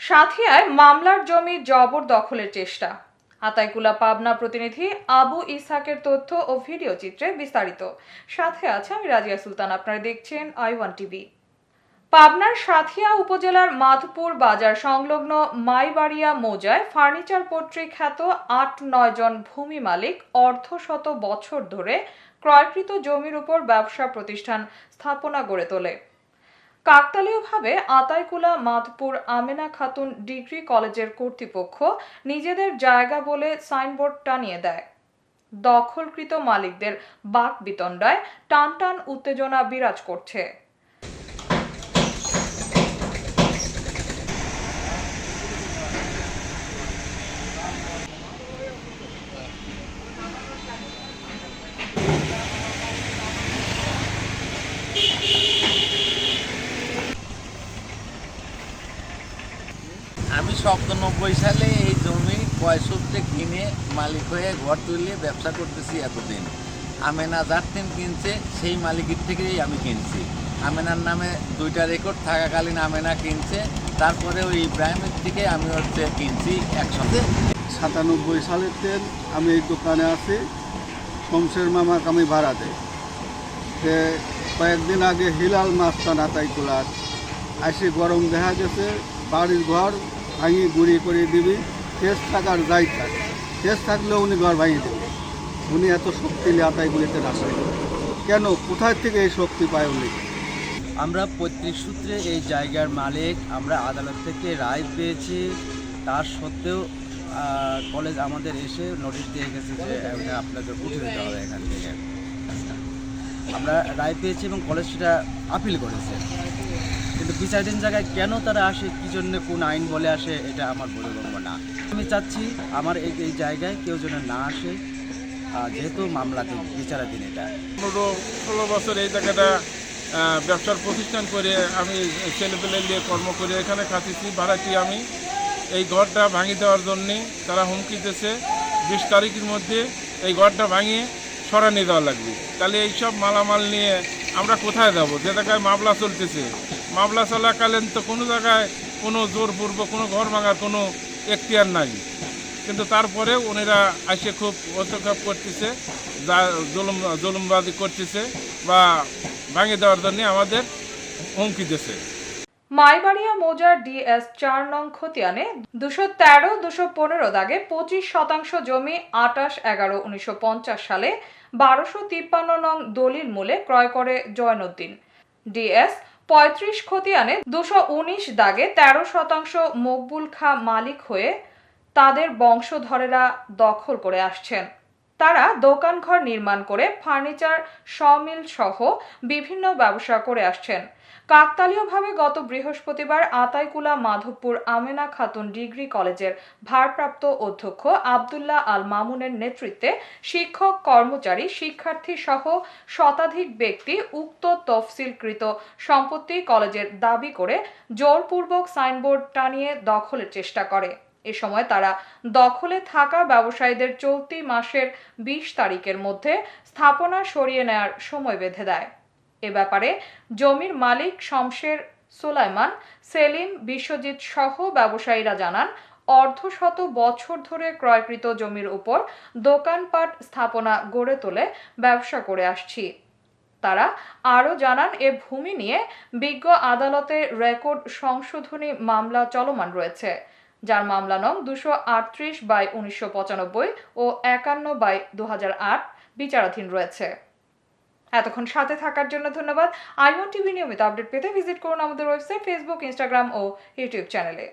সাথিয়ায় মামলার জমি জবর দখলের চেষ্টা। আতাইকুলা পাবনা প্রতিনিধি আবু ইসহাকের তথ্য ও ভিডিও চিত্রে বিস্তারিত। সাথে আছে আমি রাজিয়া সুলতান, আপনারা দেখছেন আই ওয়ান টিভি। পাবনার সাথিয়া উপজেলার মাধপুর বাজার সংলগ্ন মাইবাড়িয়া মোজায় ফার্নিচার পট্রি খ্যাত আট নয় জন ভূমি মালিক অর্ধশত বছর ধরে ক্রয়কৃত জমির উপর ব্যবসা প্রতিষ্ঠান স্থাপনা গড়ে তোলে। কাকতালীয়ভাবে আতাইকুলা মাধপুর আমেনা খাতুন, ডিগ্রি কলেজের কর্তৃপক্ষ নিজেদের জায়গা বলে সাইনবোর্ড টানিয়ে দেয়। দখলকৃত মালিকদের বাক বিতণ্ডায় টান টান উত্তেজনা বিরাজ করছে। আমি সপ্তানব্বই সালে এই জমি পঁয়ষট্টি কিনে মালিক হয়ে ঘর তুলে ব্যবসা করতেছি এতদিন। আমেনা যার দিন কিনছে, সেই মালিকের থেকেই আমি কিনছি। আমেনার নামে দুইটা রেকর্ড থাকাকালীন আমেনা কিনছে, তারপরে ওই ইব্রাহিমের থেকে আমি হচ্ছে কিনছি একসাথে। সাতানব্বই সালের তেল আমি এই দোকানে আছি, শমশের মামাক আমি ভাড়া দেই সে কয়েকদিন আগে হিলাল মাস্তান তোলার আসে গরম দেখা গেছে, বাড়ির ঘর ভাঙি, গুড়ি করে দিবি, শেষ থাকার যাই থাক শেষ থাকলেও উনি ঘর ভাঙিয়ে দেবে। উনি এত শক্তি আতাইগুলিতে আসে কেন? কোথায় থেকে এই শক্তি পায় উনি? আমরা পৈতৃক সূত্রে এই জায়গার মালিক। আমরা আদালত থেকে রায় পেয়েছি। তার সত্ত্বেও কলেজ আমাদের এসে নোটিশ দিয়ে গেছে যে আপনাদের উঠে দিতে হবে এখান থেকে। আমরা রায় পেয়েছি এবং কলেজ সেটা আপিল করেছে। কিন্তু বিচারাধীন জায়গায় কেন তারা আসে, কী জন্য কোন আইন বলে আসে, এটা আমার বোধগম্য না। আমি চাচ্ছি আমার এই এই জায়গায় কেউ যেন না আসে যেহেতু মামলাধীন বিচারাধীন এটা। পনেরো ষোলো বছর এই জায়গাটা ব্যবসার প্রতিষ্ঠান করে আমি ছেলেপেলে নিয়ে কর্ম করে এখানে খাচ্ছি ভাড়াটি আমি। এই ঘরটা ভাঙিয়ে দেওয়ার জন্যে তারা হুমকি দিতেছে বিশ তারিখের মধ্যে এই ঘরটা ভাঙিয়ে সরানি দেওয়া লাগবে। তাহলে এইসব মালামাল নিয়ে আমরা কোথায় যাব? যে জায়গায় মামলা চলতেছে মামলা চলাকালীন তো কোনো জায়গায় কোনো জোরপূর্বক, কোনো ঘর ভাঙার কোনো এখতিয়ার নাই। কিন্তু তারপরে ওনারা এসে খুব হস্তক্ষেপ করতেছে, যা জুলুম জুলুমবাজি করতেছে বা ভাঙিয়ে দেওয়ার জন্য আমাদের হুমকি দিচ্ছে মাইবাড়িয়া মৌজার ডিএস চার নং খতিয়ানে দুশো তেরো, দুশো পনেরো দাগে পঁচিশ শতাংশ জমি আটাশ এগারো, উনিশশো পঞ্চাশ সালে বারোশো তিপ্পান্ন নং দলিল মূলে ক্রয় করে জয়নুদ্দিন। ডিএস পঁয়ত্রিশ খতিয়ানে দুশো উনিশ দাগে তেরো শতাংশ মকবুল খা মালিক হয়ে তাদের বংশধরেরা দখল করে আসছেন। তারা দোকানঘর নির্মাণ করে ফার্নিচার, সমিল সহ বিভিন্ন ব্যবসা করে আসছেন। কাকতালীয়ভাবে গত বৃহস্পতিবার আতাইকুলা মাধবপুর আমেনা খাতুন ডিগ্রি কলেজের ভারপ্রাপ্ত অধ্যক্ষ আবদুল্লাহ আল মামুনের নেতৃত্বে শিক্ষক, কর্মচারী, শিক্ষার্থী সহ শতাধিক ব্যক্তি উক্ত তফসিলকৃত সম্পত্তি কলেজের দাবি করে জোরপূর্বক সাইনবোর্ড টানিয়ে দখলের চেষ্টা করে। এ সময় তারা দখলে থাকা ব্যবসায়ীদের চলতি মাসের বিশ তারিখের মধ্যে স্থাপনা সরিয়ে নেয়ার সময় বেঁধে দেয়। এ ব্যাপারে জমির মালিক শমশের সুলাইমান, সেলিম, বিশ্বজিৎ সহ ব্যবসায়ীরা জানান অর্ধশত বছর ধরে ক্রয়কৃত জমির উপর দোকানপাট স্থাপনা গড়ে তোলে ব্যবসা করে আসছি। তারা আরও জানান, এ ভূমি নিয়ে বিজ্ঞ আদালতে রেকর্ড সংশোধনী মামলা চলমান রয়েছে। যার মামলা নং দুশো আটত্রিশ বাই উনিশশো পঁচানব্বই ও একান্ন বাই দু হাজার আট বিচারাধীন রয়েছে। এতক্ষণ সাথে থাকার জন্য ধন্যবাদ। আইওয়ান টিভি নিয়মিত আপডেট পেতে ভিজিট করুন আমাদের ওয়েবসাইট, ফেসবুক, ইনস্টাগ্রাম ও ইউটিউব চ্যানেলে।